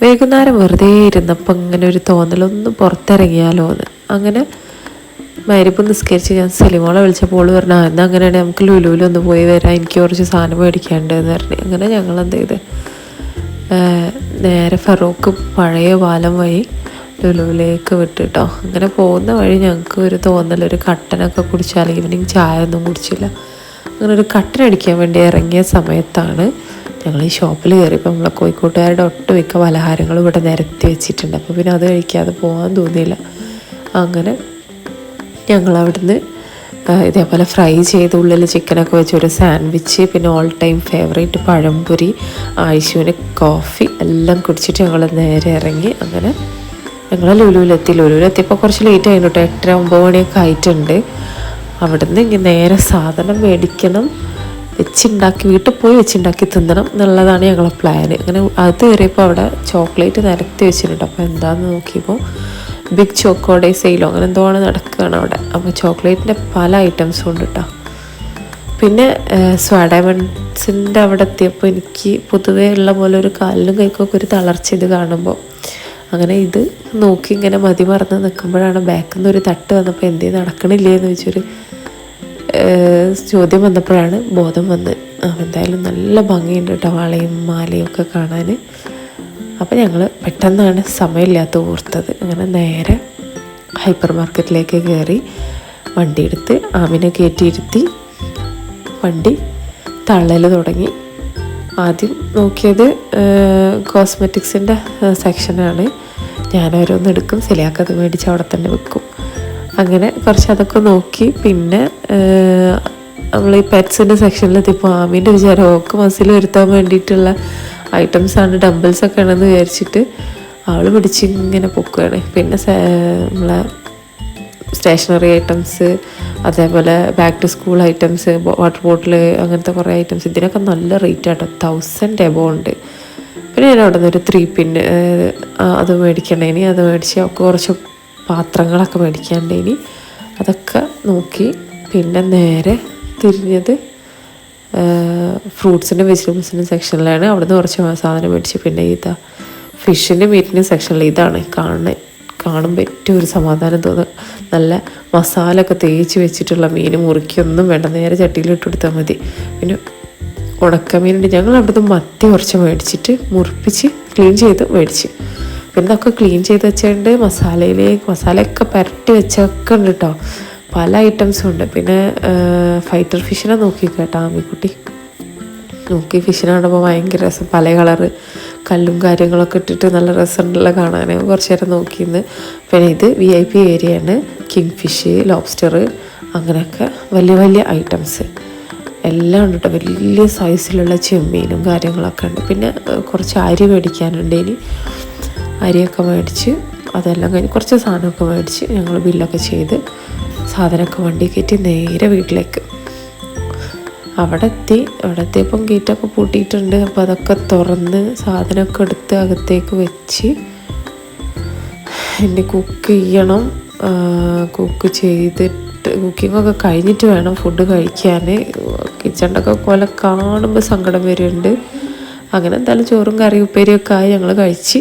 വൈകുന്നേരം വെറുതെ ഇരുന്നപ്പോൾ ഇങ്ങനെ ഒരു തോന്നലൊന്ന് പുറത്തിറങ്ങിയാലോ എന്ന് അങ്ങനെ മരിപ്പ് നിസ്കരിച്ച് ഞാൻ സിനിമകളെ വിളിച്ചപ്പോൾ പറഞ്ഞു "ആ, എന്നാ അങ്ങനെയാണെങ്കിൽ നമുക്ക് ലുലുവിലൊന്ന് പോയി വരാം എനിക്ക് കുറച്ച് സാധനം മേടിക്കേണ്ടതെന്ന് പറഞ്ഞു. അങ്ങനെ ഞങ്ങൾ എന്ത് ചെയ്ത് നേരെ ഫറൂഖ് പഴയ പാലം വഴി ലുലുവിലേക്ക് വിട്ടിട്ടോ. അങ്ങനെ പോകുന്ന വഴി ഞങ്ങൾക്ക് ഒരു തോന്നൽ ഒരു കട്ടനൊക്കെ കുടിച്ചാൽ ഈവനിങ് ചായ ഒന്നും കുടിച്ചില്ല. അങ്ങനെ ഒരു കട്ടൻ അടിക്കാൻ വേണ്ടി ഇറങ്ങിയ സമയത്താണ് ഞങ്ങൾ ഈ ഷോപ്പിൽ കയറിയപ്പോൾ നമ്മളെ കോഴിക്കോട്ടുകാരുടെ ഒട്ടുമിക്ക പലഹാരങ്ങളും ഇവിടെ നിരത്തി വെച്ചിട്ടുണ്ട്. അപ്പോൾ പിന്നെ അത് കഴിക്കാതെ പോകാൻ തോന്നിയില്ല. അങ്ങനെ ഞങ്ങൾ അവിടുന്ന് ഇതേപോലെ ഫ്രൈ ചെയ്ത് ഉള്ളിൽ ചിക്കനൊക്കെ വെച്ച് ഒരു സാൻഡ്വിച്ച് പിന്നെ ഓൾ ടൈം ഫേവറേറ്റ് പഴംപൊരി ആയിഷുവിന് കോഫി എല്ലാം കുടിച്ചിട്ട് ഞങ്ങൾ നേരെ ഇറങ്ങി. അങ്ങനെ ഞങ്ങൾ ലുലുവിലെത്തി. ലുലുവിലെത്തിയപ്പോൾ കുറച്ച് ലേറ്റ് ആയിരുന്നു കേട്ടോ എട്ടര ഒമ്പത് മണിയൊക്കെ ആയിട്ടുണ്ട്. അവിടുന്ന് ഇങ്ങനെ നേരെ സാധനം മേടിക്കണം. വെച്ചുണ്ടാക്കി വീട്ടിൽ പോയി വെച്ചുണ്ടാക്കി തിന്നണം എന്നുള്ളതാണ് ഞങ്ങളെ പ്ലാൻ അങ്ങനെ അത് കയറിയപ്പോൾ അവിടെ ചോക്ലേറ്റ് നിരത്തി വെച്ചിട്ടുണ്ട്. അപ്പോൾ എന്താണെന്ന് നോക്കിയപ്പോൾ ബിഗ് ചോക്കോടെ സെയിലോ അങ്ങനെ എന്തോ ആണ് നടക്കുകയാണ് അവിടെ. അപ്പോൾ ചോക്ലേറ്റിന്റെ പല ഐറ്റംസും ഉണ്ട് കേട്ടോ പിന്നെ സ്വാഡമൻസിന്റെ അവിടെ എത്തിയപ്പോൾ എനിക്ക് പൊതുവേ ഉള്ള പോലെ ഒരു കാലിലും കൈക്കൊക്കെ ഒരു തളർച്ച ഇത് കാണുമ്പോൾ അങ്ങനെ ഇത് നോക്കി ഇങ്ങനെ മതി മറന്ന് നിൽക്കുമ്പോഴാണ് ബാക്കിൽ നിന്ന് ഒരു തട്ട് വന്നപ്പോൾ എന്തേ നടക്കണില്ലേ എന്ന് ചോദിച്ചൊരു ചോദ്യം വന്നപ്പോഴാണ് ബോധം വന്ന്. എന്തായാലും നല്ല ഭംഗിയുണ്ട് കേട്ടോ വളയും മാലയും ഒക്കെ കാണാൻ അപ്പോൾ ഞങ്ങൾ പെട്ടെന്നാണ് സമയമില്ലാത്ത ഓർത്തത്. അങ്ങനെ നേരെ ഹൈപ്പർ മാർക്കറ്റിലേക്ക് കയറി വണ്ടി എടുത്ത് ആമിനെ കയറ്റിയിരുത്തി വണ്ടി തള്ളൽ തുടങ്ങി. ആദ്യം നോക്കിയത് കോസ്മെറ്റിക്സിന്റെ സെക്ഷനാണ് ഞാൻ ഓരോന്ന് എടുക്കും സിലിയാക്ക് അത് മേടിച്ച് അവിടെ തന്നെ വെക്കും. അങ്ങനെ കുറച്ച് അതൊക്കെ നോക്കി. പിന്നെ നമ്മൾ ഈ പെറ്റ്സിന്റെ സെക്ഷനിലെത്തിയപ്പോൾ ആമീന്റെ വിചാരം ഓക്ക് മസിൽ വരുത്താൻ വേണ്ടിയിട്ടുള്ള ഐറ്റംസാണ് ഡംബിൾസ് ഒക്കെ ആണെന്ന് വിചാരിച്ചിട്ട് അവൾ പിടിച്ച് ഇങ്ങനെ പൊക്കുകയാണ് പിന്നെ നമ്മളെ സ്റ്റേഷനറി ഐറ്റംസ് അതേപോലെ back to school items water bottle അങ്ങനത്തെ കുറേ ഐറ്റംസ് ഇതിനൊക്കെ നല്ല റേറ്റ് ആട്ടോ. തൗസൻഡ് എബോ ഉണ്ട്. പിന്നെ ഞാൻ അവിടെ നിന്ന് ഒരു ത്രീ പിന്നെ അത് മേടിക്കണേനി അത് മേടിച്ച് അവൾക്ക് കുറച്ച് പാത്രങ്ങളൊക്കെ മേടിക്കാണ്ടേനി അതൊക്കെ നോക്കി. പിന്നെ നേരെ തിരിഞ്ഞത് ഫ്രൂട്ട്സിന്റെ വെജിറ്റബിൾസിന്റെ സെക്ഷനിലാണ്. അവിടുന്ന് കുറച്ച് സാധനം മേടിച്ച് പിന്നെ ഇതാ ഫിഷിന്റെ മീറ്റിന്റെ സെക്ഷനിൽ ഇതാണ് കാണുന്നത് കാണുമ്പോൾ ഏറ്റവും ഒരു സമാധാനം തോന്നും. നല്ല മസാല ഒക്കെ തേച്ച് വെച്ചിട്ടുള്ള മീൻ മുറിക്കൊന്നും വേണ്ട. നേരെ ചട്ടിയിലിട്ട് കൊടുത്താൽ മതി. പിന്നെ ഉണക്കമീനുണ്ട് ഞങ്ങൾ അവിടുന്ന് മത്തി കുറച്ച് മേടിച്ചിട്ട് മുറിപ്പിച്ച് ക്ലീൻ ചെയ്ത് മേടിച്ച്. പിന്നെ ഇതൊക്കെ ക്ലീൻ ചെയ്ത് വെച്ചുകൊണ്ട് മസാലയിലേക്ക് മസാലയൊക്കെ പുരട്ടി വെച്ചൊക്കെ ഉണ്ട് കേട്ടോ പല ഐറ്റംസും ഉണ്ട്. പിന്നെ ഫൈറ്റർ ഫിഷിനെ നോക്കി കേട്ടോ ആമിക്കുട്ടി. നോക്കി ഫിഷിനെ കാണുമ്പോൾ ഭയങ്കര രസം. പല കളറ് കല്ലും കാര്യങ്ങളൊക്കെ ഇട്ടിട്ട് നല്ല രസമുണ്ടല്ലോ കാണാൻ കുറച്ച് നേരം നോക്കിന്ന് പിന്നെ ഇത് വി ഐ പി ഏരിയയാണ് കിങ് ഫിഷ് ലോബ്സ്റ്റർ അങ്ങനെയൊക്കെ വലിയ വലിയ ഐറ്റംസ് എല്ലാം ഉണ്ട് കേട്ടോ വലിയ സൈസിലുള്ള ചെമ്മീനും കാര്യങ്ങളൊക്കെ ഉണ്ട്. പിന്നെ കുറച്ച് അരി മേടിക്കാനുണ്ട് ഇനി. അരിയൊക്കെ മേടിച്ച് അതെല്ലാം കഴിഞ്ഞ് കുറച്ച് സാധനമൊക്കെ മേടിച്ച് ഞങ്ങൾ ബില്ലൊക്കെ ചെയ്ത് സാധനമൊക്കെ വണ്ടി കയറ്റി നേരെ വീട്ടിലേക്ക്. അവിടെ എത്തി അവിടെ എത്തിയപ്പം ഗേറ്റൊക്കെ പൂട്ടിയിട്ടുണ്ട്. അപ്പോൾ അതൊക്കെ തുറന്ന് സാധനമൊക്കെ എടുത്ത് അകത്തേക്ക് വെച്ച് ഇനി കുക്ക് ചെയ്യണം. കുക്ക് ചെയ്തിട്ട് കുക്കിങ്ങൊക്കെ കഴിഞ്ഞിട്ട് വേണം ഫുഡ് കഴിക്കാൻ. കിച്ചണിലൊക്കെ പോലെ കാണുമ്പോൾ സങ്കടം വരുന്നുണ്ട്. അങ്ങനെ എന്തായാലും ചോറും കറി ഉപ്പേരിയൊക്കെ ആയി ഞങ്ങൾ കഴിച്ച്